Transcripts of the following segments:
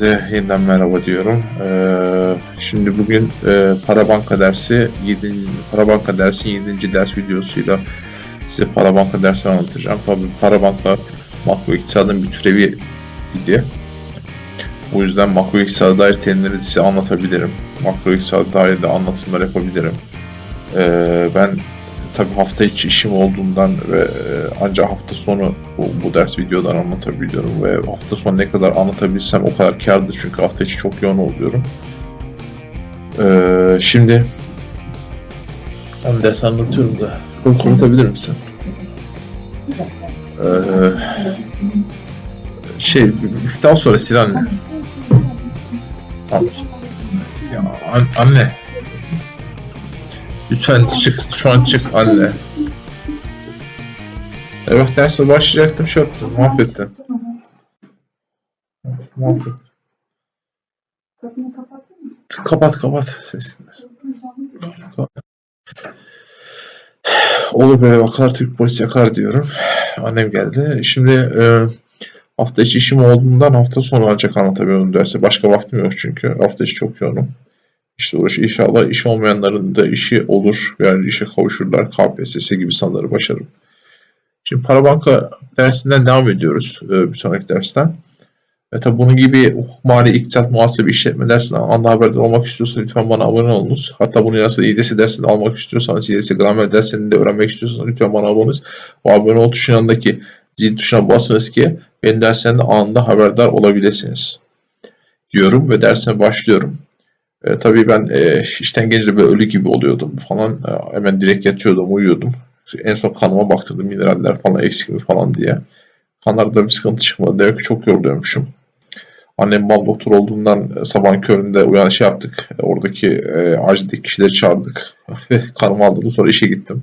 Herkese yeniden merhaba diyorum. Ee, şimdi bugün e, para banka dersi 7. para banka dersi 7. ders videosuyla size para banka dersini anlatacağım. Tabii para banka makro iktisadın bir türevi idi. O yüzden makro iktisada dair terimleri size anlatabilirim. Makro iktisada dair de anlatımlar yapabilirim. Ee, ben tabii hafta içi işim olduğundan ve e, ancak hafta sonu bu, bu ders videodan anlatabiliyorum ve hafta sonu ne kadar anlatabilsem o kadar kârdır çünkü hafta içi çok yoğun oluyorum. Ee, şimdi ben ders anlatıyorum da bunu konuşabilir misin? Ee, şey daha sonra Sinan ya, an- anne Lütfen çık, şu an çık anne. Evet derse başlayacaktım şey yaptım, mahvettim. Mahvettim. Kapat kapat sesini. Olur böyle bakar Türk polisi yakar diyorum. Annem geldi. Şimdi e, hafta içi işim olduğundan hafta sonu ancak anlatabiliyorum derse. Başka vaktim yok çünkü. Hafta içi çok yoğunum. İşte uğraş inşallah iş olmayanların da işi olur. Yani işe kavuşurlar. KPSS gibi sanırım başarırım. Şimdi para banka dersinden devam ediyoruz. e, Bir sonraki dersten. Ve tabi bunun gibi hukuk, mali, iktisat, muhasebe, işletme dersinden anla haberdar olmak istiyorsanız lütfen bana abone olunuz. Hatta bunu nasıl İDS dersini almak istiyorsanız, İDS gramer dersini de öğrenmek istiyorsanız lütfen bana abone olunuz. O abone ol tuşunun yanındaki zil tuşuna basınız ki benim derslerimden anında haberdar olabilirsiniz. Diyorum ve dersine başlıyorum. E, tabii ben e, işten gelince böyle ölü gibi oluyordum falan. E, hemen direkt yatıyordum, uyuyordum. En son kanıma baktırdım mineraller falan eksik mi falan diye. Kanlarda bir sıkıntı çıkmadı. Demek ki çok yoruluyormuşum. Annem babam doktor olduğundan e, sabahın köründe uyan şey yaptık. E, Oradaki e, acildeki kişileri çağırdık. Ve kanımı aldırdım sonra işe gittim.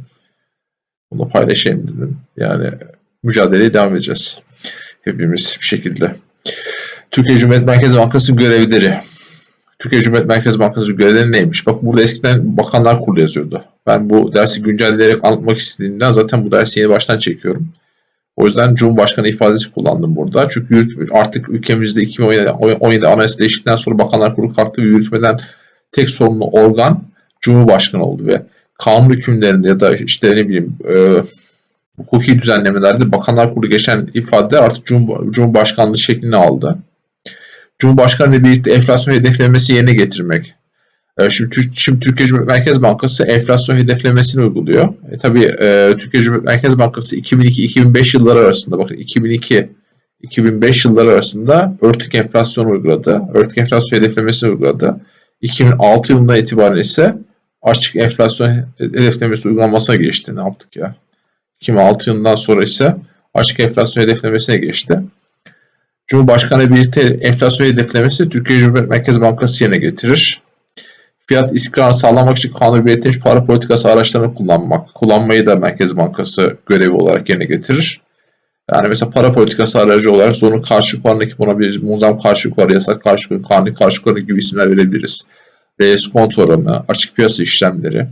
Bunu paylaşayım dedim. Yani mücadeleye devam edeceğiz. Hepimiz bir şekilde. Türkiye Cumhuriyet Merkez Bankası görevleri. Türkiye Cumhuriyet Merkez Bankası görevleri neymiş? Bak burada eskiden Bakanlar Kurulu yazıyordu. Ben bu dersi güncelleyerek anlatmak istediğimden zaten bu dersi yeni baştan çekiyorum. O yüzden Cumhurbaşkanı ifadesi kullandım burada. Çünkü artık ülkemizde 2017 17 anayasa değişikliğinden sonra Bakanlar Kurulu kalktı ve yürütmeden tek sorumlu organ Cumhurbaşkanı oldu ve kanun hükümlerinde ya da işte ne bileyim e, hukuki düzenlemelerde Bakanlar Kurulu geçen ifadeler artık Cumhur, Cumhurbaşkanlığı şeklini aldı. Cumhurbaşkanı birlikte enflasyon hedeflemesi yerine getirmek. E, Şimdi, şimdi Türkiye Cumhuriyet Merkez Bankası enflasyon hedeflemesini uyguluyor. E, tabii e, Türkiye Cumhuriyet Merkez Bankası 2002-2005 yılları arasında bakın 2002-2005 yılları arasında örtük enflasyon uyguladı. Örtük enflasyon hedeflemesini uyguladı. 2006 yılından itibaren ise açık enflasyon hedeflemesi uygulanmasına geçti. Ne yaptık ya? 2006 yılından sonra ise açık enflasyon hedeflemesine geçti. Cumhurbaşkanı birlikte enflasyon hedeflemesi Türkiye Cumhuriyet Merkez Bankası yerine getirir. Fiyat istikrarını sağlamak için kanun belirtilmiş para politikası araçlarını kullanmak, kullanmayı da Merkez Bankası görevi olarak yerine getirir. Yani mesela para politikası aracı olarak zorunlu karşılıklarına ki buna bir muzam karşılıkları, yasak karşılıkları, kanuni karşılıkları gibi isimler verebiliriz. Reis kontu oranı, açık piyasa işlemleri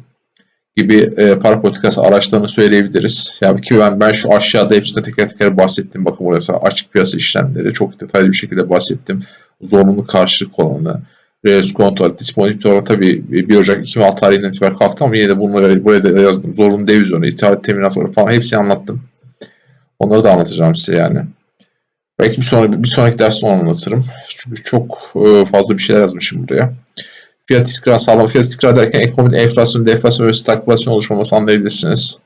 gibi e, para politikası araçlarını söyleyebiliriz. Yani ki ben, ben şu aşağıda hepsine teker teker bahsettim. Bakın burası açık piyasa işlemleri. Çok detaylı bir şekilde bahsettim. Zorunlu karşılık olanı, Reis kontrol, disponibilite oranı tabii 1 Ocak 2006 tarihinden itibaren kalktı ama yine de bunları buraya da yazdım. Zorunlu deviz oranı, ithalat teminatları falan hepsini anlattım. Onları da anlatacağım size yani. Belki bir sonraki, bir sonraki derste onu anlatırım. Çünkü çok e, fazla bir şeyler yazmışım buraya. Fiyat istikrarı sağlamak. Fiyat istikrarı derken ekonomide enflasyon, deflasyon ve stagflasyon oluşmaması anlayabilirsiniz.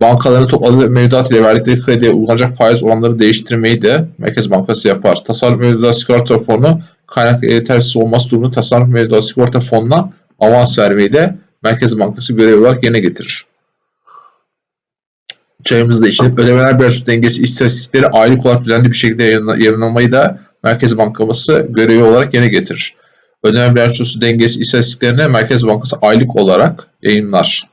Bankaların topladığı mevduat ile verdikleri krediye uygulanacak faiz oranları değiştirmeyi de Merkez Bankası yapar. Tasarruf mevduat sigorta fonu kaynak yetersiz olması durumunda tasarruf mevduat sigorta fonuna avans vermeyi de Merkez Bankası görev olarak yerine getirir. Çayımızı da içip ödemeler bilançosu dengesi istatistikleri aylık olarak düzenli bir şekilde yayınla- yayınlamayı da Merkez Bankası görevi olarak yerine getirir. Ödeme bilançosu dengesi istatistiklerini Merkez Bankası aylık olarak yayınlar.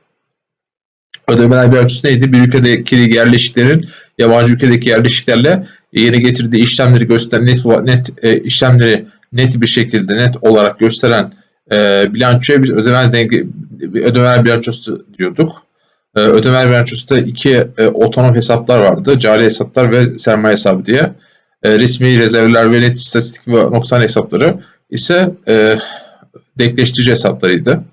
Ödemeler bilançosu neydi? Bir ülkedeki yerleşiklerin yabancı ülkedeki yerleşiklerle yeni getirdiği işlemleri gösteren net net e, işlemleri net bir şekilde net olarak gösteren e, bilançoya biz ödeme denge ödemeler bilançosu diyorduk. E, ödemeler bilançosunda iki e, otonom hesaplar vardı. Cari hesaplar ve sermaye hesabı diye. E, resmi rezervler ve net istatistik ve noksan hesapları ise e, denkleştirici hesaplarıydı.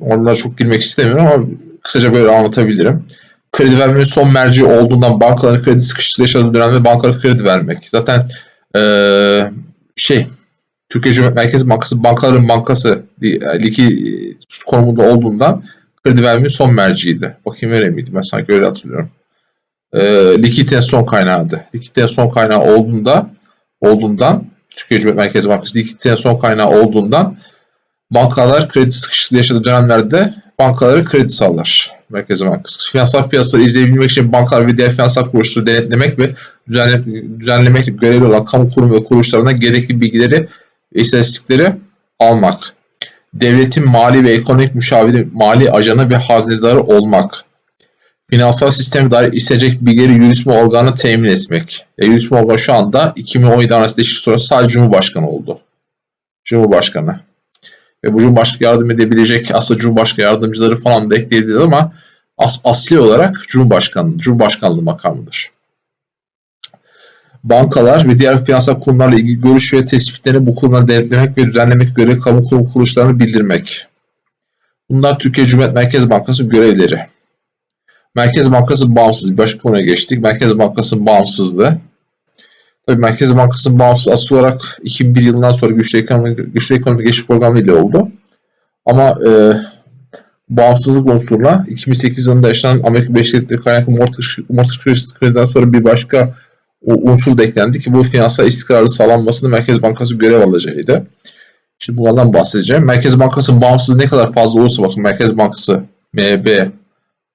Onlara çok girmek istemiyorum ama kısaca böyle anlatabilirim. Kredi vermenin son merci olduğundan bankaların kredi sıkışıklığı yaşadığı dönemde bankalara kredi vermek. Zaten eee, şey Türkiye Cumhuriyet Merkez Bankası bankaların bankası liki konumunda olduğundan kredi vermenin son merciydi. Bakayım vereyim miydi? Ben sanki öyle hatırlıyorum. Eee likiditenin son kaynağıydı. Likiditenin son kaynağı olduğunda olduğundan Türkiye Cumhuriyet Merkez Bankası likiditenin son kaynağı olduğundan bankalar kredi sıkışıklığı yaşadığı dönemlerde bankalara kredi sağlar. Merkez Bankası. Finansal piyasaları izleyebilmek için bankalar ve diğer finansal kuruluşları denetlemek ve düzenle, düzenlemekle görevli olan kamu kurum ve kuruluşlarına gerekli bilgileri ve istatistikleri almak. Devletin mali ve ekonomik müşaviri, mali ajanı ve haznedarı olmak. Finansal sisteme dair isteyecek bilgileri yürütme organı temin etmek. E, yürütme organı şu anda 2017 arası değişik sonrası sadece Cumhurbaşkanı oldu. Cumhurbaşkanı ve bu Cumhurbaşkanı yardım edebilecek aslında Cumhurbaşkanı yardımcıları falan da ekleyebilir ama as asli olarak Cumhurbaşkanlığı, Cumhurbaşkanlığı makamıdır. Bankalar ve diğer finansal kurumlarla ilgili görüş ve tespitlerini bu kurumlara denetlemek ve düzenlemek görevi kamu kurum kuruluşlarını bildirmek. Bunlar Türkiye Cumhuriyet Merkez Bankası görevleri. Merkez Bankası bağımsız. Bir başka konuya geçtik. Merkez Bankası bağımsızlığı. Tabii Merkez Bankası'nın bağımsız asıl olarak 2001 yılından sonra güçlü ekonomi, güçlü ekonomi geçiş programı ile oldu. Ama e, bağımsızlık unsuruna 2008 yılında yaşanan Amerika Birleşik Devletleri kaynaklı mortgage, mortgage krizinden sonra bir başka unsur da eklendi ki bu finansal istikrarlı sağlanmasını Merkez Bankası görev alacağıydı. Şimdi bunlardan bahsedeceğim. Merkez Bankası bağımsız ne kadar fazla olursa bakın Merkez Bankası MB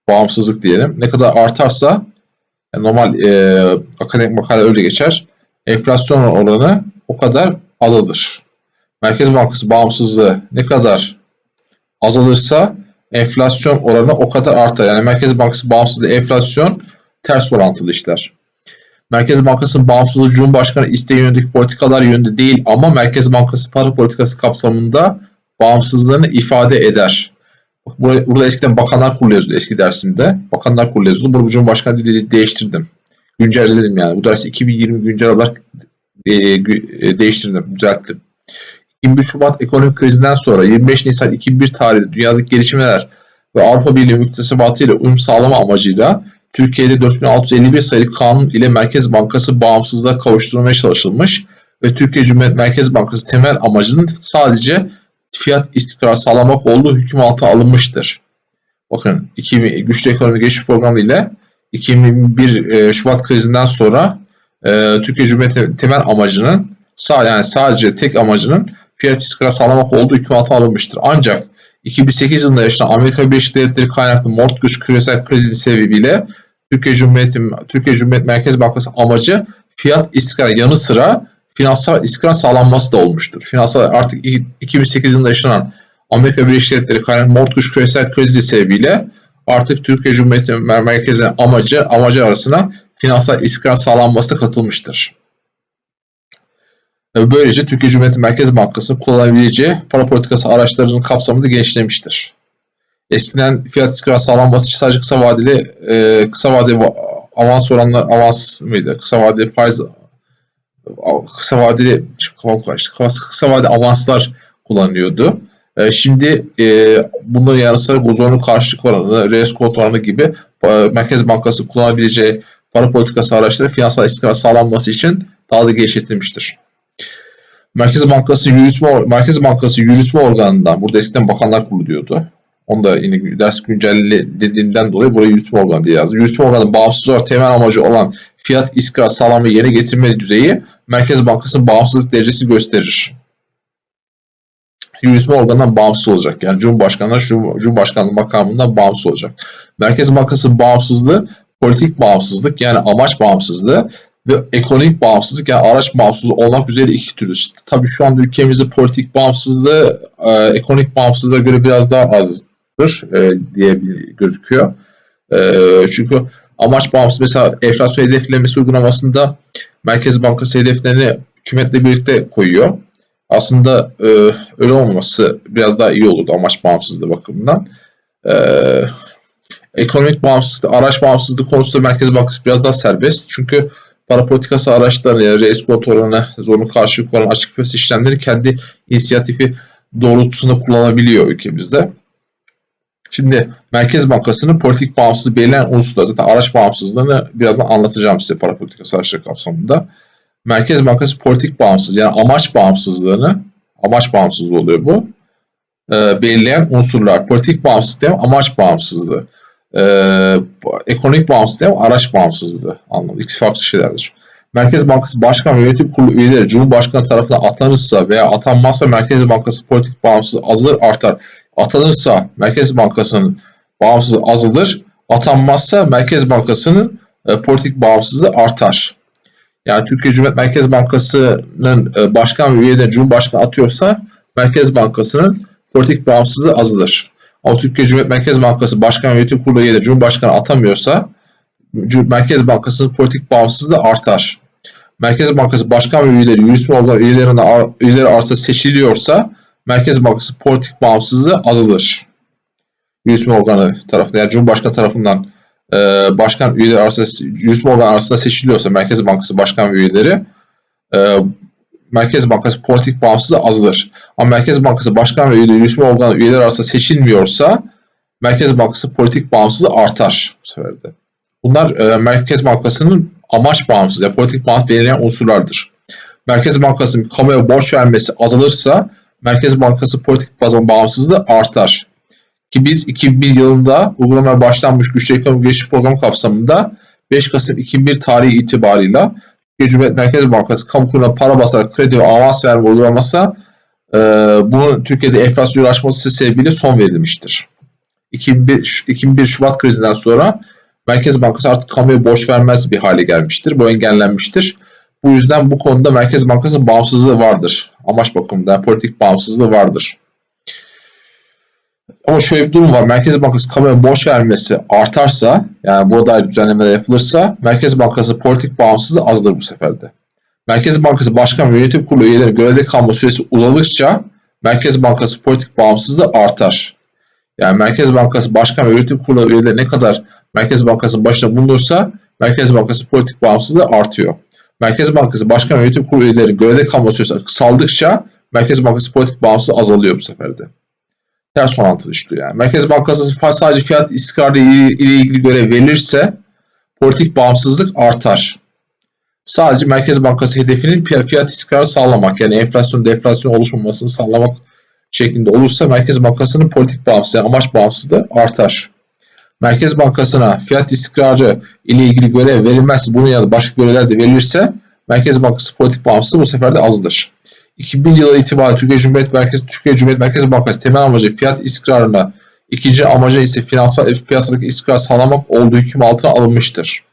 bağımsızlık diyelim. Ne kadar artarsa yani normal e, akademik makale öyle geçer enflasyon oranı o kadar azalır. Merkez Bankası bağımsızlığı ne kadar azalırsa enflasyon oranı o kadar artar. Yani Merkez Bankası bağımsızlığı enflasyon ters orantılı işler. Merkez Bankası'nın bağımsızlığı Cumhurbaşkanı isteği yönündeki politikalar yönünde değil ama Merkez Bankası para politikası kapsamında bağımsızlığını ifade eder. Burada, eskiden Bakanlar Kurulu yazıyordu eski dersimde. Bakanlar Kurulu yazıyordu. Burada Cumhurbaşkanı dili değiştirdim güncelledim yani. Bu dersi 2020 güncel olarak e, e, değiştirdim, düzelttim. 21 Şubat ekonomik krizinden sonra 25 Nisan 2001 tarihinde dünyadaki gelişmeler ve Avrupa Birliği müktesebatı ile uyum sağlama amacıyla Türkiye'de 4651 sayılı kanun ile Merkez Bankası bağımsızlığa kavuşturulmaya çalışılmış ve Türkiye Cumhuriyet Merkez Bankası temel amacının sadece fiyat istikrar sağlamak olduğu hüküm altına alınmıştır. Bakın 2000 güçlü ekonomi geçiş programı ile 2001 e, Şubat krizinden sonra e, Türkiye Cumhuriyeti temel amacının yani sadece tek amacının fiyat istikrarı sağlamak olduğu hükümete alınmıştır. Ancak 2008 yılında yaşanan Amerika Birleşik Devletleri kaynaklı mortgage küresel krizi sebebiyle Türkiye Cumhuriyeti Türkiye Cumhuriyet Merkez Bankası amacı fiyat istikrarı yanı sıra finansal istikrar sağlanması da olmuştur. Finansal artık 2008 yılında yaşanan Amerika Birleşik Devletleri kaynaklı mortgage küresel krizi sebebiyle artık Türkiye Cumhuriyeti Merkezi amacı amacı arasına finansal istikrar sağlanması da katılmıştır. Böylece Türkiye Cumhuriyeti Merkez Bankası kullanabileceği para politikası araçlarının kapsamını da genişlemiştir. Eskiden fiyat istikrarı sağlanması için sadece kısa vadeli e, kısa vadeli avans oranlar avans mıydı? Kısa vadeli faiz kısa vadeli kısa vadeli avanslar kullanılıyordu. Ee, şimdi e, bunun yanı sıra buzonun karşılık oranı, reskont oranı gibi e, Merkez Bankası kullanabileceği para politikası araçları finansal istikrar sağlanması için daha da genişletilmiştir. Merkez Bankası yürütme Merkez Bankası yürütme organından burada eskiden Bakanlar Kurulu diyordu. Onu da yine ders güncellediğinden dolayı buraya yürütme organı diye yazdım. Yürütme organı bağımsız olarak temel amacı olan fiyat istikrar sağlam ve yeni getirme düzeyi Merkez Bankası'nın bağımsızlık derecesi gösterir yürütme organından bağımsız olacak. Yani Cumhurbaşkanı'ndan Cumhurbaşkanlığı makamından bağımsız olacak. Merkez Bankası bağımsızlığı politik bağımsızlık yani amaç bağımsızlığı ve ekonomik bağımsızlık yani araç bağımsızlığı olmak üzere iki türlü. Tabii şu anda ülkemizde politik bağımsızlığı e, ekonomik bağımsızlığa göre biraz daha azdır e, diye gözüküyor. E, çünkü amaç bağımsız mesela enflasyon hedeflemesi uygulamasında Merkez Bankası hedeflerini hükümetle birlikte koyuyor. Aslında e, öyle olmaması biraz daha iyi olurdu amaç bağımsızlığı bakımından. E, ekonomik bağımsızlık, araç bağımsızlığı konusunda Merkez Bankası biraz daha serbest. Çünkü para politikası araçlarını, yani reis kontrolüne, zorunlu karşılık olan açık piyasa işlemleri kendi inisiyatifi doğrultusunda kullanabiliyor ülkemizde. Şimdi Merkez Bankası'nın politik bağımsızlığı belirleyen unsurlar zaten araç bağımsızlığını birazdan anlatacağım size para politikası araçları kapsamında. Merkez Bankası politik bağımsız yani amaç bağımsızlığını amaç bağımsızlığı oluyor bu. E, belirleyen unsurlar. Politik bağımsızlık değil amaç bağımsızlığı. E, ekonomik bağımsızlık değil araç bağımsızlığı anlamında. İkisi farklı şeylerdir. Merkez Bankası Başkan ve Yönetim Kurulu üyeleri Cumhurbaşkanı tarafından atanırsa veya atanmazsa Merkez Bankası politik bağımsızlığı azalır artar. Atanırsa Merkez Bankası'nın bağımsızlığı azalır. Atanmazsa Merkez Bankası'nın e, politik bağımsızlığı artar. Yani Türkiye Cumhuriyet Merkez Bankası'nın e, başkan ve üyeleri Cumhurbaşkanı atıyorsa Merkez Bankası'nın politik bağımsızlığı azalır. Ama Türkiye Cumhuriyet Merkez Bankası Başkan ve Yönetim Kurulu üyeleri Cumhurbaşkanı atamıyorsa Merkez Bankası'nın politik bağımsızlığı artar. Merkez Bankası Başkan ve üyeleri yürütme organı üyelerine, üyeleri arasında seçiliyorsa Merkez Bankası politik bağımsızlığı azalır. Yürütme organı tarafından yani Cumhurbaşkanı tarafından e, başkan üyeleri arasında yürütme organı arasında seçiliyorsa Merkez Bankası Başkan ve üyeleri e, Merkez Bankası politik bağımsızlığı azalır. Ama Merkez Bankası Başkan ve üyeleri yürütme organı üyeleri arasında seçilmiyorsa Merkez Bankası politik bağımsızlığı artar bu sefer de. Bunlar e, Merkez Bankası'nın amaç bağımsız, yani politik bağımsız belirleyen unsurlardır. Merkez Bankası'nın kamuya borç vermesi azalırsa Merkez Bankası politik bağımsızlığı artar. Ki biz 2001 yılında uygulamaya başlanmış güçlü ekonomi gelişim programı kapsamında 5 Kasım 2001 tarihi itibarıyla Türkiye Cumhuriyet Merkez Bankası kamu kurumuna para basarak kredi ve avans verme uygulaması e, bunun Türkiye'de enflasyon ulaşması sebebiyle son verilmiştir. 2001, 2001 Şubat krizinden sonra Merkez Bankası artık kamuya borç vermez bir hale gelmiştir. Bu engellenmiştir. Bu yüzden bu konuda Merkez Bankası'nın bağımsızlığı vardır. Amaç bakımından politik bağımsızlığı vardır. Ama şöyle bir durum var. Merkez Bankası kamuya borç vermesi artarsa, yani bu dair düzenlemeler yapılırsa Merkez Bankası politik bağımsızlığı azdır bu seferde. Merkez Bankası Başkan ve Yönetim Kurulu üyeleri görevde kalma süresi uzadıkça Merkez Bankası politik bağımsızlığı artar. Yani Merkez Bankası Başkan ve Yönetim Kurulu üyeleri ne kadar Merkez Bankası'nın başında bulunursa Merkez Bankası politik bağımsızlığı artıyor. Merkez Bankası Başkan Yönetim Kurulu üyeleri görevde kalma süresi kısaldıkça Merkez Bankası politik bağımsızlığı azalıyor bu seferde. Ters orantılı işliyor yani. Merkez Bankası sadece fiyat istikrarı ile ilgili görev verilirse politik bağımsızlık artar. Sadece Merkez Bankası hedefinin fiyat istikrarı sağlamak yani enflasyon deflasyon oluşmamasını sağlamak şeklinde olursa Merkez Bankası'nın politik bağımsızlığı, amaç bağımsızlığı artar. Merkez Bankası'na fiyat istikrarı ile ilgili görev verilmezse bunun ya başka görevler de verilirse Merkez Bankası politik bağımsızlığı bu sefer de azdır. 2000 yılı itibariyle Türkiye Cumhuriyet Merkezi, Türkiye Cumhuriyet Merkezi Bankası temel amacı fiyat istikrarına, ikinci amacı ise finansal piyasadaki istikrar sağlamak olduğu hüküm altına alınmıştır.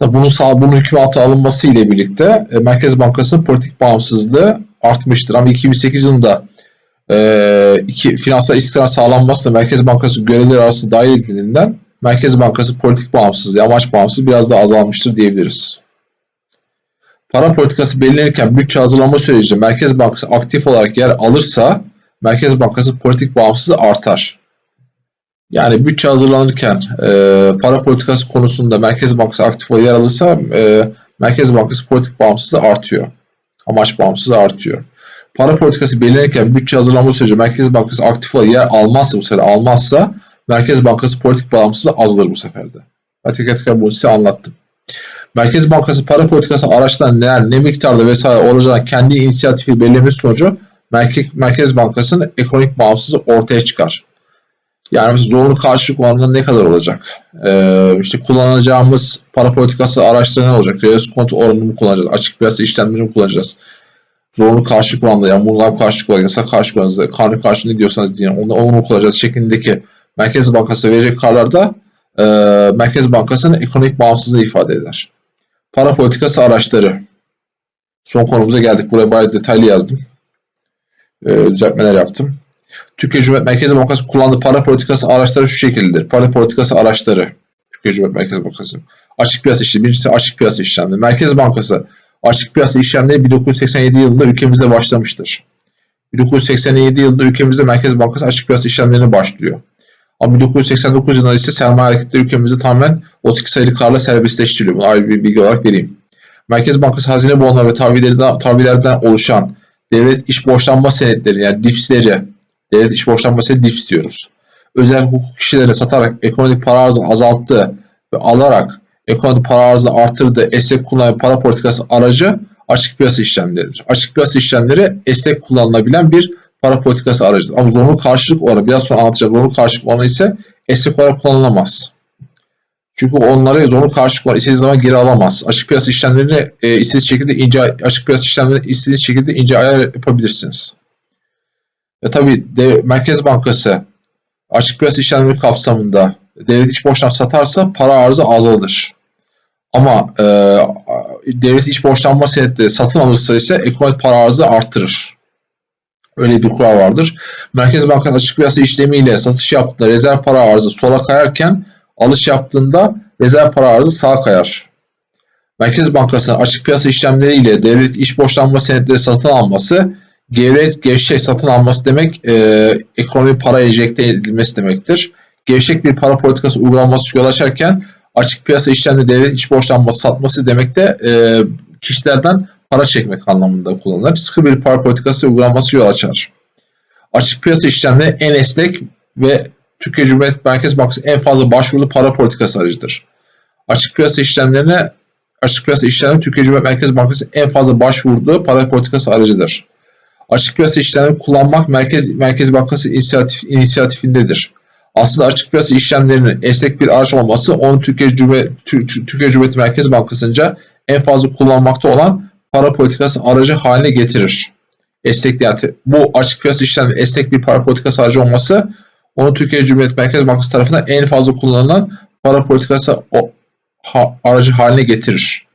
Bunun, sağ, bunun hüküm altına alınması ile birlikte e, Merkez Bankası'nın politik bağımsızlığı artmıştır. Ama 2008 yılında e, iki, finansal istikrar sağlanması da Merkez Bankası görevleri arasında dahil edildiğinden Merkez Bankası politik bağımsızlığı, amaç bağımsızlığı biraz daha azalmıştır diyebiliriz. Para politikası belirlenirken bütçe hazırlama sürecinde Merkez Bankası aktif olarak yer alırsa Merkez Bankası politik bağımsızlığı artar. Yani bütçe hazırlanırken e, para politikası konusunda Merkez Bankası aktif olarak yer alırsa e, Merkez Bankası politik bağımsızlığı artıyor. Amaç bağımsızlığı artıyor. Para politikası belirlenirken bütçe hazırlanma süreci Merkez Bankası aktif olarak yer almazsa bu sefer almazsa Merkez Bankası politik bağımsızlığı azdır bu seferde. Ben teker teker bunu size anlattım. Merkez Bankası para politikası araçlarının neler, ne miktarda vesaire olacağını kendi inisiyatifi belirleme sonucu Merkez, Bankası'nın ekonomik bağımsızlığı ortaya çıkar. Yani zorunlu karşılık oranında ne kadar olacak? Ee, işte kullanacağımız para politikası araçları ne olacak? Reverse kontu oranını mı kullanacağız? Açık piyasa işlemlerini mi kullanacağız? Zorunlu karşılık oranında yani muzaf karşılık oranında, yasak karşılık oranında, kanun karşılığı ne diyorsanız diye onu, onu kullanacağız şeklindeki Merkez Bankası verecek kararlarda e, Merkez Bankası'nın ekonomik bağımsızlığı ifade eder. Para politikası araçları. Son konumuza geldik. Buraya bayağı detaylı yazdım. E, düzeltmeler yaptım. Türkiye Cumhuriyet Merkez Bankası kullandığı para politikası araçları şu şekildedir. Para politikası araçları. Türkiye Cumhuriyet Merkez Bankası. Açık piyasa işlemi. Birincisi açık piyasa işlemleri. Merkez Bankası açık piyasa işlemleri 1987 yılında ülkemizde başlamıştır. 1987 yılında ülkemizde Merkez Bankası açık piyasa işlemlerine başlıyor. Ama 1989 yılında ise sermaye hareketleri ülkemizde tamamen 32 sayılı karla serbestleştiriliyor. Bunu ayrı bir bilgi olarak vereyim. Merkez Bankası hazine bonları ve tahvillerden, tahvillerden oluşan devlet iş borçlanma senetleri yani DIPS'leri, devlet iş borçlanma senedi DIPS diyoruz. Özel hukuk kişilere satarak ekonomik para arzını azalttı ve alarak ekonomik para arzını arttırdı, esnek kullanan para politikası aracı açık piyasa işlemleridir. Açık piyasa işlemleri esnek kullanılabilen bir para politikası aracıdır. Ama zorunlu karşılık olarak biraz sonra anlatacağım. Zorunlu karşılık olanı ise esnek olarak kullanılamaz. Çünkü onları zorunlu karşılık olarak istediğiniz zaman geri alamaz. Açık piyasa işlemlerini e, istediğiniz şekilde ince açık piyasa işlemlerini istediğiniz şekilde ince ayar yapabilirsiniz. Ve tabii de, Merkez Bankası açık piyasa işlemleri kapsamında devlet iç borçtan satarsa para arzı azalır. Ama e, devlet iç borçlanma senetleri satın alırsa ise ekonomik para arzı arttırır. Öyle bir kural vardır. Merkez Bankası açık piyasa işlemiyle satış yaptığında rezerv para arzı sola kayarken alış yaptığında rezerv para arzı sağa kayar. Merkez Bankası'nın açık piyasa işlemleriyle devlet iş borçlanma senetleri satın alması gevşek, gevşek satın alması demek e, ekonomi para enjekte edilmesi demektir. Gevşek bir para politikası uygulanması yol açarken açık piyasa işlemleri devlet iç borçlanması satması demek de e, kişilerden para çekmek anlamında kullanılır. Sıkı bir para politikası uygulanması yol açar. Açık piyasa işlemleri en esnek ve Türkiye Cumhuriyet Merkez Bankası en fazla başvurulu para politikası aracıdır. Açık piyasa işlemlerine açık piyasa işlemleri Türkiye Cumhuriyet Merkez Bankası en fazla başvurduğu para politikası aracıdır. Açık piyasa işlemlerini kullanmak Merkez Merkez Bankası inisiyatif, inisiyatifindedir. Aslında açık piyasa işlemlerinin esnek bir araç olması onu Türkiye Cumhuriyet, Türkiye Cumhuriyeti Merkez Bankası'nca en fazla kullanmakta olan para politikası aracı haline getirir. Esnek yani bu açık piyasa işlemleri esnek bir para politikası aracı olması onu Türkiye Cumhuriyet Merkez Bankası tarafından en fazla kullanılan para politikası o, ha, aracı haline getirir.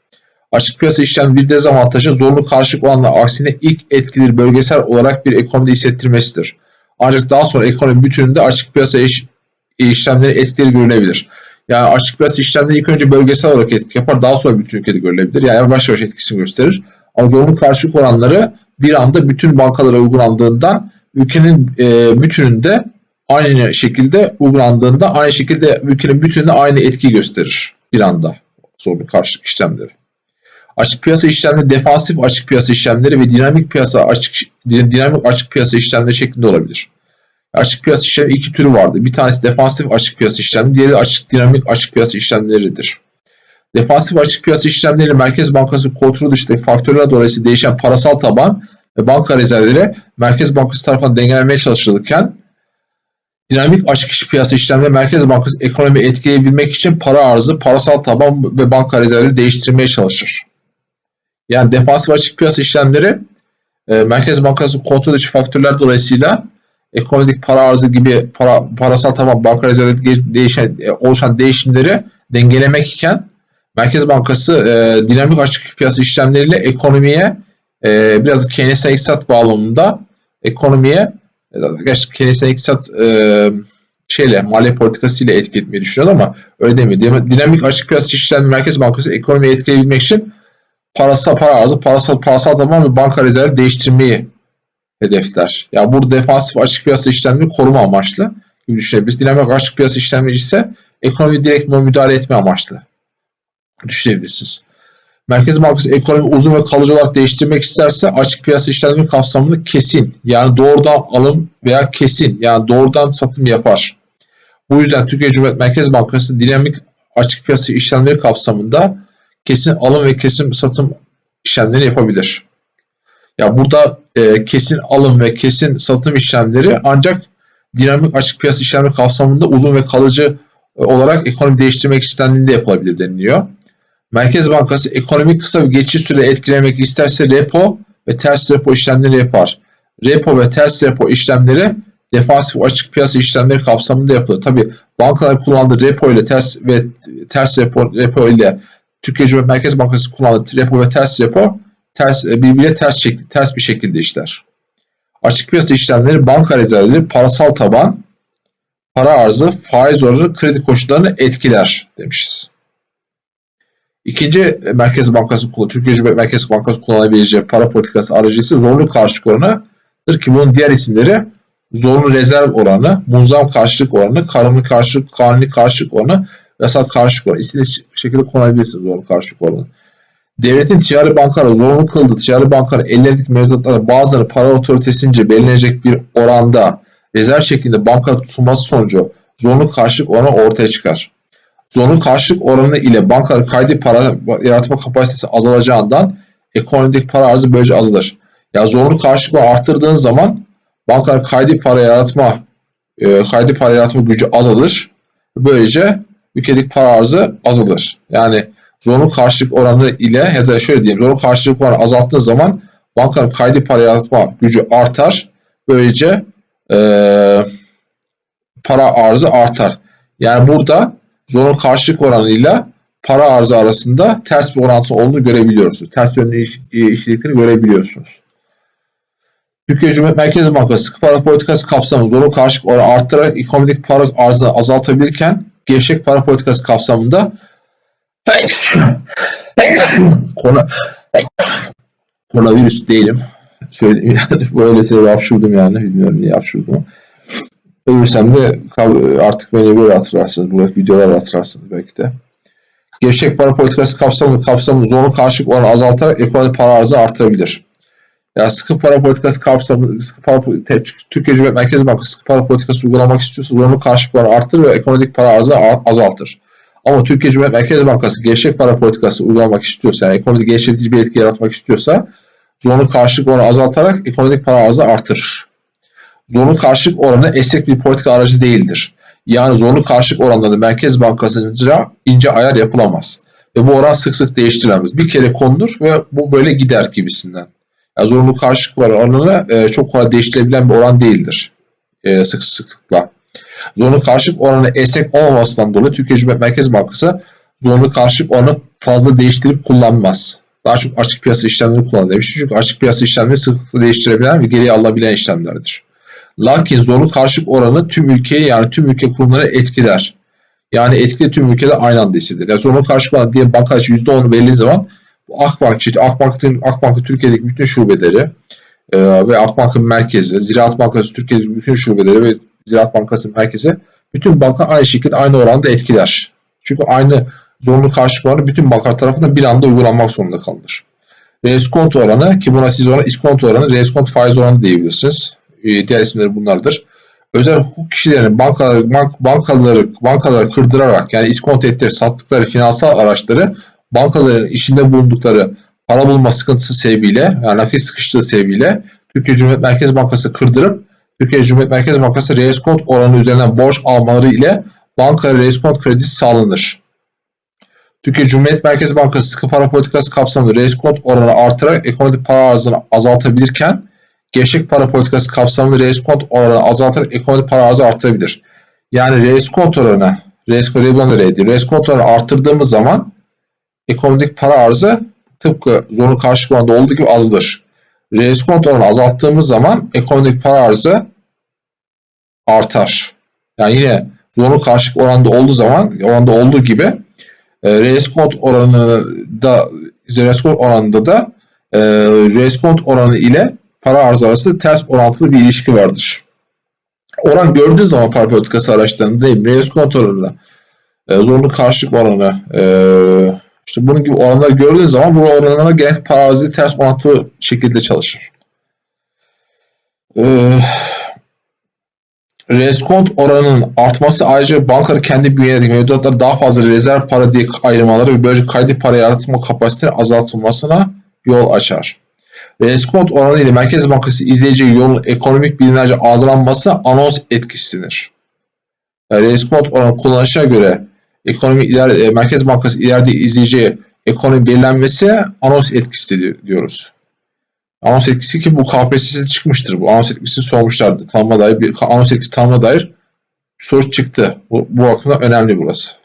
Açık piyasa işlem bir dezavantajı zorlu karşılık olanla aksine ilk etkileri bölgesel olarak bir ekonomide hissettirmesidir. Ancak daha sonra ekonomi bütününde açık piyasa iş, işlemleri etkileri görülebilir. Yani açık piyasa işlemleri ilk önce bölgesel olarak etki yapar daha sonra bütün ülkede görülebilir. Yani yavaş yavaş etkisini gösterir. Ama zorunlu karşılık oranları bir anda bütün bankalara uygulandığında ülkenin e, bütününde aynı şekilde uygulandığında aynı şekilde ülkenin bütününde aynı etki gösterir bir anda zorunlu karşılık işlemleri. Açık piyasa işlemleri defansif açık piyasa işlemleri ve dinamik piyasa açık dinamik açık piyasa işlemleri şeklinde olabilir. Açık piyasa işlemi iki türü vardı. Bir tanesi defansif açık piyasa işlemi, diğeri açık dinamik açık piyasa işlemleridir. Defansif açık piyasa işlemleri Merkez Bankası kontrolü dışındaki faktörler dolayısıyla değişen parasal taban ve banka rezervleri Merkez Bankası tarafından dengelenmeye çalışılırken dinamik açık iş piyasa işlemleri Merkez Bankası ekonomiyi etkileyebilmek için para arzı, parasal taban ve banka rezervleri değiştirmeye çalışır. Yani defansif açık piyasa işlemleri e, Merkez Bankası kontrol dışı faktörler dolayısıyla ekonomik para arzı gibi para, parasal taban banka rezervleri değişen, e, oluşan değişimleri dengelemek iken Merkez Bankası e, dinamik açık piyasa işlemleriyle ekonomiye e, biraz Keynesyen iktisat bağlamında ekonomiye e, gerçi Keynesyen iktisat e, şeyle maliye politikası ile etki etmeyi düşünüyor ama öyle demiyor. Dinamik açık piyasa işlemleri Merkez Bankası ekonomiyi etkileyebilmek için parasal para arzı, parasal parasal taban ve banka rezervi değiştirmeyi hedefler. Ya yani burada defansif açık piyasa işlemleri koruma amaçlı gibi düşünebiliriz. Dinamik açık piyasa işlemleri ise ekonomi direkt müdahale etme amaçlı düşünebilirsiniz. Merkez Bankası ekonomi uzun ve kalıcı olarak değiştirmek isterse açık piyasa işlemleri kapsamında kesin yani doğrudan alım veya kesin yani doğrudan satım yapar. Bu yüzden Türkiye Cumhuriyet Merkez Bankası dinamik açık piyasa işlemleri kapsamında kesin alım ve kesin satım işlemleri yapabilir. Ya burada e, kesin alım ve kesin satım işlemleri ancak dinamik açık piyasa işlemleri kapsamında uzun ve kalıcı e, olarak ekonomi değiştirmek istendiğinde yapılabilir deniliyor. Merkez Bankası ekonomik kısa ve geçici süre etkilemek isterse repo ve ters repo işlemleri yapar. Repo ve ters repo işlemleri defansif açık piyasa işlemleri kapsamında yapılır. Tabi bankalar kullandığı repo ile ters ve ters repo, repo ile Türkiye Cumhuriyet Merkez Bankası kullandığı repo ve ters repo ters, e, birbirine ters, şekli, ters bir şekilde işler. Açık piyasa işlemleri banka rezervleri, parasal taban, para arzı, faiz oranı, kredi koşullarını etkiler demişiz. İkinci e, Merkez Bankası Türkiye Cumhuriyet Merkez Bankası kullanabileceği para politikası aracı ise zorlu karşılık oranıdır ki bunun diğer isimleri zorunlu rezerv oranı, muazzam karşılık oranı, kanuni karşılık, kanuni karşılık oranı, yasal karşılık oranı. İstediğiniz şekilde kullanabilirsiniz zorunlu karşılık oranı. Devletin ticari bankalara zorunlu kıldığı ticari bankaların ellerindeki mevduatları bazıları para otoritesince belirlenecek bir oranda rezerv şeklinde banka tutulması sonucu zorunlu karşılık oranı ortaya çıkar. Zorunlu karşılık oranı ile bankaların kaydı para yaratma kapasitesi azalacağından ekonomideki para arzı böylece azalır. Ya zorunlu karşılık oranı arttırdığınız zaman bankaların kaydı para yaratma e, kaydı para yaratma gücü azalır. Böylece ülkedeki para arzı azalır. Yani zorunlu karşılık oranı ile ya da şöyle diyeyim zorunlu karşılık oranı azalttığı zaman bankanın kaydı para yaratma gücü artar. Böylece e, para arzı artar. Yani burada zorunlu karşılık oranıyla para arzı arasında ters bir orantı olduğunu görebiliyorsunuz. Ters yönlü iş, işlediklerini görebiliyorsunuz. Türkiye Cumhuriyet Merkez Bankası sıkı para politikası kapsamında zorunlu karşılık oranı arttırarak ekonomik para arzını azaltabilirken gevşek para politikası kapsamında Kona, koronavirüs değilim. Söyleyeyim yani böyle sebep hapşurdum yani. Bilmiyorum niye hapşurdum. Ölürsem de artık beni böyle hatırlarsınız. Bu videolar hatırlarsınız belki de. Gevşek para politikası kapsamında kapsamında zorunlu karşılık oranı azaltarak ekonomik para arzı artırabilir. Yani sıkı para politikası kapsamında sıkı para, Türkiye Cumhuriyet Merkez Bankası sıkı para politikası uygulamak istiyorsa zorunlu karşılık oranı artırır ve ekonomik para arzı azaltır. Ama Türkiye Cumhuriyet Merkez Bankası gevşek para politikası uygulamak istiyorsa, yani ekonomide gevşetici bir etki yaratmak istiyorsa zorunlu karşılık oranı azaltarak ekonomik para arzı artırır. Zorunlu karşılık oranı esnek bir politika aracı değildir. Yani zorunlu karşılık oranlarında Merkez Bankası'nca ince ayar yapılamaz. Ve bu oran sık sık değiştirilemez. Bir kere konulur ve bu böyle gider gibisinden. Yani zorunlu karşılık oranı e, çok kolay değiştirebilen bir oran değildir. E, sık sıklıkla. Zorunlu karşılık oranı esnek olmamasından dolayı Türkiye Cumhuriyet Merkez Bankası zorunlu karşılık oranı fazla değiştirip kullanmaz. Daha çok açık piyasa işlemleri kullanır demiş. Çünkü açık piyasa işlemleri sıklıkla değiştirebilen ve geriye alabilen işlemlerdir. Lakin zorunlu karşılık oranı tüm ülkeyi yani tüm ülke kurumları etkiler. Yani etkili tüm ülkede aynı anda hissedilir. Yani zorunlu karşılık oranı diye banka %10'u belli zaman Akbank işte Akbank'ın Akbank'ın Türkiye'deki bütün şubeleri e, ve Akbank'ın merkezi, Ziraat Bankası Türkiye'deki bütün şubeleri ve Ziraat Bankası merkezi bütün banka aynı şekilde aynı oranda etkiler. Çünkü aynı zorunlu karşılık oranı bütün bankalar tarafından bir anda uygulanmak zorunda kalınır. Reskont oranı ki buna siz ona iskonto oranı, reskont faiz oranı diyebilirsiniz. Ee, diğer isimleri bunlardır. Özel hukuk kişilerin bankaları, bank, bankaları, bankaları kırdırarak yani iskonto ettirip sattıkları finansal araçları bankaların içinde bulundukları para bulma sıkıntısı sebebiyle yani nakit sıkıştığı sebebiyle Türkiye Cumhuriyet Merkez Bankası kırdırıp Türkiye Cumhuriyet Merkez Bankası reskont oranı üzerinden borç almaları ile banka reskont kredisi sağlanır. Türkiye Cumhuriyet Merkez Bankası sıkı para politikası kapsamında reskont oranı artırarak ekonomik para arzını azaltabilirken gevşek para politikası kapsamında reskont oranı azaltarak ekonomik para arzı artırabilir. Yani reskont oranı, reskont oranı reskont oranı arttırdığımız zaman ekonomik para arzı tıpkı karşılık oranında olduğu gibi azdır. Reskont oranı azalttığımız zaman ekonomik para arzı artar. Yani yine zorunlu karşılık oranında olduğu zaman oranda olduğu gibi e, reskont oranı da reskont oranında da e, reskont oranı ile para arzı arasında ters orantılı bir ilişki vardır. Oran gördüğünüz zaman para politikası araçlarında değil, reskont oranı e, zorunlu karşılık oranı e, işte bunun gibi oranları gördüğünüz zaman bu oranlara genel para arzı ters orantılı şekilde çalışır. Ee, reskont oranının artması ayrıca bankaların kendi bünyedeki mevduatları daha fazla rezerv para diye ayrılmaları ve böylece kaydı para yaratma kapasitesi azaltılmasına yol açar. Reskont oranı ile Merkez Bankası izleyeceği yolun ekonomik bilimlerce algılanması anons etkisidir. Yani reskont oranı kullanışına göre ekonomi iler, Merkez Bankası ileride izleyeceği ekonomi belirlenmesi anons etkisi diyoruz. Anons etkisi ki bu KPSS'de çıkmıştır. Bu anons etkisini sormuşlardı. Tanıma dair bir anons etkisi tanıma dair soru çıktı. Bu, bu önemli burası.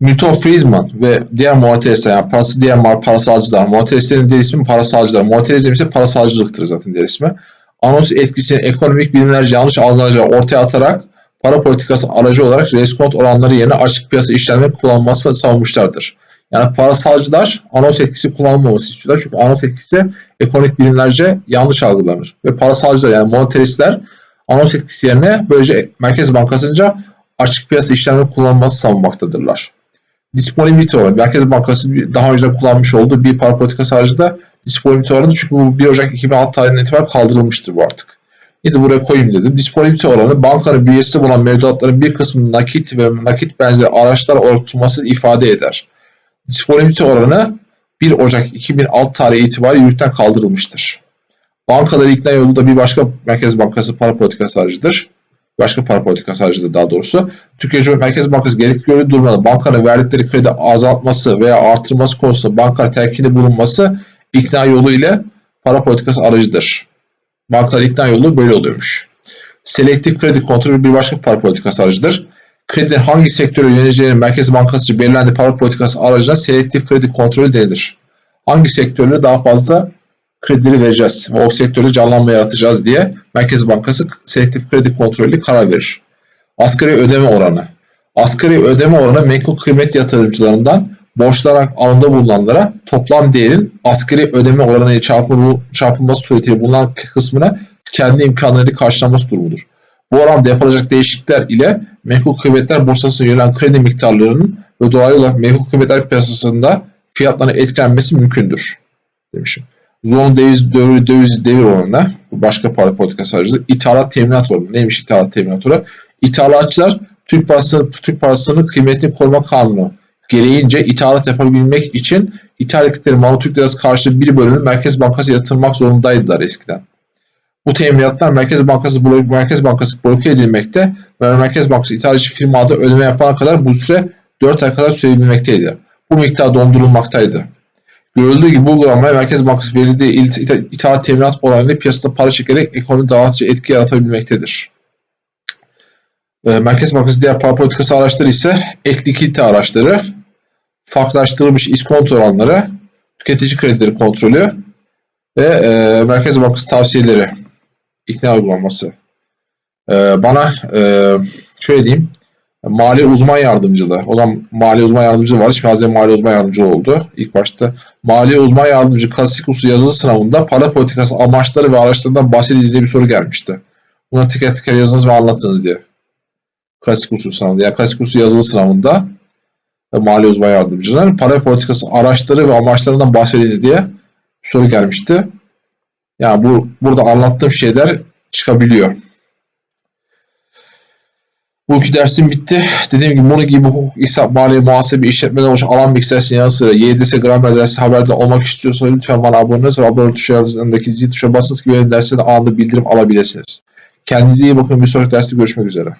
Milton Friedman ve diğer muhatelistler yani parası diğer parasalcılar, muhatelistlerin diğer ismi parasalcılar, muhatelizm ise parasalcılıktır zaten diğer ismi. Anons etkisini ekonomik bilimlerce yanlış algılanacağı ortaya atarak para politikası aracı olarak reskont oranları yerine açık piyasa işlemleri kullanılmasını savunmuşlardır. Yani parasalcılar anons etkisi kullanılmaması istiyorlar. Çünkü anons etkisi ekonomik bilimlerce yanlış algılanır. Ve parasalcılar yani monetaristler anons etkisi yerine böylece Merkez Bankası'nca açık piyasa işlemleri kullanılması savunmaktadırlar. Disponibilite oranı. Merkez Bankası daha önce kullanmış olduğu bir para politikası harcı da disponibilite oranı çünkü bu 1 Ocak 2006 tarihinden itibaren kaldırılmıştır bu artık. Yine buraya koyayım dedim. Disponibilite oranı bankanın bünyesinde bulunan mevduatların bir kısmının nakit ve nakit benzeri araçlar olarak tutulmasını ifade eder. Disponibilite oranı 1 Ocak 2006 tarihi itibariyle yürürlükten kaldırılmıştır. Bankaları ikna yolu da bir başka Merkez Bankası para politikası harcıdır. Başka para politikası harcıdır daha doğrusu. Türkiye Merkez Bankası gerekli gördüğü durumda bankanın verdikleri kredi azaltması veya artırması konusunda banka telkinde bulunması ikna yolu ile para politikası aracıdır. Bankalar ikna yolu böyle oluyormuş. Selektif kredi kontrolü bir başka para politikası aracıdır. Kredi hangi sektöre yöneleceğinin Merkez Bankası belirlendiği para politikası aracına selektif kredi kontrolü denilir. Hangi sektörlere daha fazla kredileri vereceğiz ve o sektörde canlanma yaratacağız diye Merkez Bankası selektif kredi kontrolü karar verir. Asgari ödeme oranı. Asgari ödeme oranı menkul kıymet yatırımcılarından borçlar alında bulunanlara toplam değerin asgari ödeme oranı çarpımı, çarpılması suretiyle bulunan kısmına kendi imkanlarıyla karşılanması durumudur. Bu oranda yapılacak değişiklikler ile menkul kıymetler borsasına yönelen kredi miktarlarının ve dolaylı olarak menkul kıymetler piyasasında fiyatların etkilenmesi mümkündür. Demişim. Zorunlu döviz, döviz, döviz devir oranına başka para politikası aracıdır. İthalat teminat oranı. Neymiş ithalat teminat oranı? İthalatçılar Türk parası, Türk parasının kıymetini koruma kanunu gereğince ithalat yapabilmek için ithal ettikleri malı Türk lirası karşılığı bir bölümünü Merkez Bankası yatırmak zorundaydılar eskiden. Bu teminatlar Merkez Bankası blo- Merkez Bankası bloke edilmekte ve Merkez Bankası ithalatçı firmada ödeme yapana kadar bu süre 4 ay kadar sürebilmekteydi. Bu miktar dondurulmaktaydı. Görüldüğü gibi bu uygulamaya Merkez Bankası belirlediği it- it- ithalat teminat oranıyla piyasada para çekerek ekonomi dağıtıcı etki yaratabilmektedir. Ee, Merkez Bankası diğer para politikası araçları ise ek likidite araçları, farklılaştırılmış iskonto oranları, tüketici kredileri kontrolü ve e, Merkez Bankası tavsiyeleri ikna uygulanması. Ee, bana e, şöyle diyeyim, mali uzman yardımcılığı. O zaman mali uzman yardımcılığı vardı. Şimdi Hazine Mali uzman yardımcılığı oldu. İlk başta mali uzman yardımcı klasik usul yazılı sınavında para politikası amaçları ve araçlarından bahsediniz diye bir soru gelmişti. Buna teker teker yazınız ve anlatınız diye. Klasik usul sınavında. Yani klasik usul yazılı sınavında ve mali uzman yardımcıların para politikası araçları ve amaçlarından bahsediniz diye soru gelmişti. Yani bu burada anlattığım şeyler çıkabiliyor. Bugünkü dersim bitti. Dediğim gibi bunun gibi hukuk, hesap, maliye, muhasebe, işletmeden oluşan alan bilgisayar yanı sıra YDS, gramer dersi haberdar olmak istiyorsanız lütfen bana abone olun abone tuşu yazısındaki zil tuşuna basınız ki benim derslerden anında bildirim alabilirsiniz. Kendinize iyi bakın. Bir sonraki derste görüşmek üzere.